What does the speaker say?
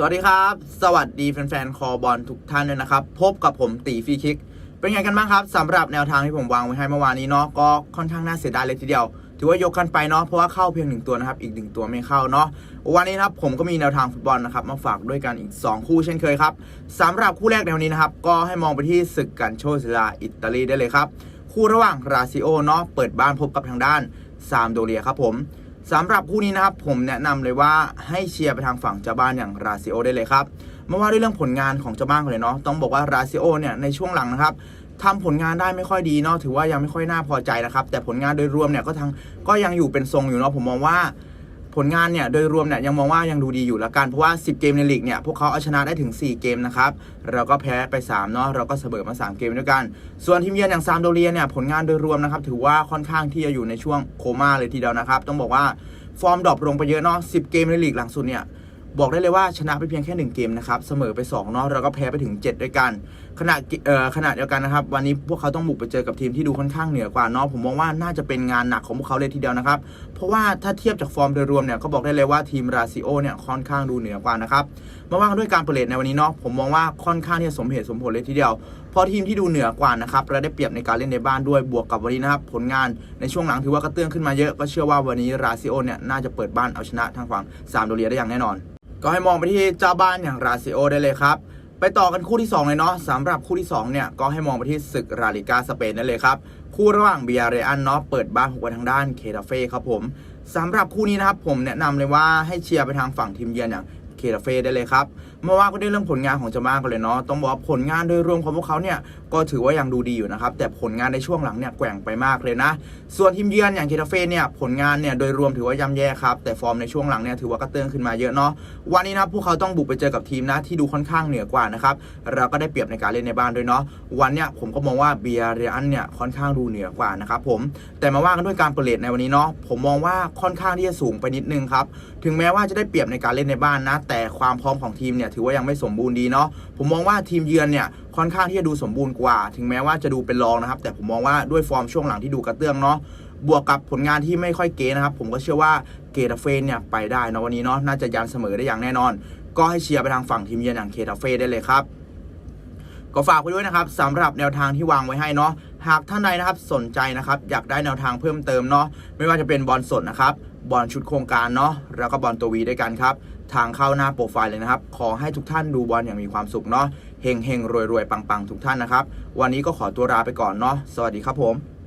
สวัสดีครับ สวัสดีแฟนๆ คอบอลทุกท่านเลยนะครับ พบกับผมตีฟีคิก เป็นไงกันบ้างครับสำหรับแนวทางที่ผมวางไว้ให้เมื่อวานนี้เนาะก็ค่อนข้างน่าเสียดายเลยทีเดียว ถือว่ายกกันไปเนาะเพราะว่าเข้าเพียงหนึ่งตัวนะครับ อีกหนึ่งตัวไม่เข้าเนาะวันนี้นะครับผมก็มีแนวทางฟุตบอลนะครับมาฝากด้วยกันอีก 2 คู่เช่นเคยครับสำหรับคู่แรกในวันนี้นะครับก็ให้มองไปที่ศึกกันโชซิลาอิตาลีได้เลยครับคู่ระหว่างราซิโอเนาะเปิดบ้านพบกับทางด้านซามโดเรียครับผม สำหรับคู่นี้นะครับผมแนะนำเลยว่าให้เชียร์ไปทางฝั่งเจ้าบ้านอย่างราซิโอได้เลยครับไม่ว่าด้วยเรื่องผลงานของเจ้าบ้านกันเลยเนาะต้องบอกว่าราซิโอเนี่ยในช่วงหลังนะครับทำผลงานได้ไม่ค่อยดีเนาะถือว่ายังไม่ค่อยน่าพอใจนะครับ แต่ผลงานโดยรวมเนี่ยก็ทางก็ยังอยู่เป็นทรงอยู่เนาะผมมองว่า ผลงานเนี่ยโดยรวมเนี่ยยังมองว่ายังดูดีอยู่ละกัน เพราะว่า 10 เกมในลีกเนี่ยพวกเขาเอาชนะได้ถึง 4 เกมนะครับเราก็แพ้ไป3เนาะเราก็เสมอมา 3 เกมด้วยกัน ส่วนทีมเยือนอย่างซามโดเรียเนี่ยผลงานโดยรวมนะครับถือว่าค่อนข้างที่จะอยู่ในช่วงโคม่าเลยทีเดียวนะครับ ต้องบอกว่าฟอร์มดรอปลงไปเยอะเนาะ10 เกมในลีกหลังสุดเนี่ย บอกได้เลยว่าชนะไปเพียงแค่ 1 เกมนะครับเสมอไป2เนาะเราก็แพ้ไปถึง 7 ด้วยกันขณะเอ่อขณะเดียวกันนะครับ วันนี้พวกเขาต้องบุกไปเจอกับทีมที่ดูค่อนข้างเหนือกว่าเนาะผมมองว่าน่าจะเป็นงานหนักของพวกเขาเลยทีเดียวนะครับ เพราะว่าถ้าเทียบจากฟอร์มโดยรวมเนี่ยก็บอกได้เลยว่าทีมราซิโอเนี่ยค่อนข้างดูเหนือกว่านะครับมาว่ากันด้วยการเปิดเลทในวันนี้เนาะผมมองว่าค่อนข้างที่จะสมเหตุสมผลเลยทีเดียวเพราะทีมที่ดูเหนือกว่านะครับและได้เปรียบในการเล่นในบ้านด้วยบวกกับวันนี้นะครับผลงานในช่วงหลังถือว่ากระเตื้องขึ้นมาเยอะก็เชื่อว่าวันนี้ราซิโอเนี่ยน่าจะเปิดบ้านเอาชนะทางฝั่งซามโดเรียได้อย่างแน่นอน ก็ให้มองไปที่เจ้าบ้านอย่างราซิโอได้เลยครับ ไปต่อกันคู่ที่ 2 เลยเนาะสำหรับคู่ที่ 2 เนี่ย ก็ให้มองไปที่ศึกราลิกาสเปนได้เลยครับ คู่ระหว่างเบียเรอันเนาะเปิดบ้านของทางด้านเคตาเฟ่ครับผมสำหรับคู่นี้นะครับผมแนะนำเลยว่าให้เชียร์ไปทางฝั่งทีมเยือนอย่าง เคตาเฟ่ได้เลยครับมื่อว่าก็ได้เรื่องผลงานของจาบ้ากันเลยเนาะต้องบอกว่าผลงานโดยรวมของพวกเขาเนี่ยก็ถือว่ายังดูดีอยู่นะครับแต่ผลงานในช่วงหลังเนี่ยแกว่งไปมากเลยนะ ส่วนทีมเยือนอย่างเคตาเฟ่เนี่ยผลงานเนี่ยโดยรวมถือว่าย่ำแย่ครับแต่ฟอร์มในช่วงหลังเนี่ยถือว่ากระเตื้องขึ้นมาเยอะเนาะวันนี้นะพวกเขาต้องบุกไปเจอกับทีมนะที่ดูค่อนข้างเหนือกว่านะครับเราก็ได้เปรียบในการเล่นในบ้านด้วยเนาะวันเนี่ยผมก็มองว่าเบียเรอันเนี่ยค่อนข้างดูเหนือกว่านะครับผมแต่มาว่ากันด้วยการเปิดเลทในวันนี้เนาะผมมองว่าค่อนข้างที่จะสูงไปนิดนึงครับถึงแม้ว่าจะได้เปรียบในการเล่นในบ้านนะแต่ความพร้อมของทีมเนี่ยถือว่ายังไม่สมบูรณ์ดีเนาะผมมองว่าทีมเยือนเนี่ยค่อนข้างที่จะดูสมบูรณ์กว่า ถึงแม้ว่าจะดูเป็นรองนะครับ แต่ผมมองว่าด้วยฟอร์มช่วงหลังที่ดูกระเตื้องเนาะบวกกับผลงานที่ไม่ค่อยเก๋นะครับ ผมก็เชื่อว่าเกตาเฟนเนี่ยไปได้นะวันนี้เนาะน่าจะยันเสมอได้อย่างแน่นอน ก็ให้เชียร์ไปทางฝั่งทีมเยือนอย่างเคตาเฟได้เลยครับก็ฝากไว้ด้วยนะครับสำหรับแนวทางที่วางไว้ให้เนาะ หากท่านใดนะครับสนใจนะครับอยากได้แนวทางเพิ่มเติมเนาะไม่ว่าจะเป็นบอลสดนะครับบอลชุดโครงการเนาะแล้วก็บอลตัววีด้วยกันครับทางเข้าหน้าโปรไฟล์เลยนะครับ ขอให้ทุกท่านดูบอลอย่างมีความสุขเนาะเฮงเฮงรวยรวยปังปังทุกท่านนะครับ วันนี้ก็ขอตัวลาไปก่อนเนาะสวัสดีครับผม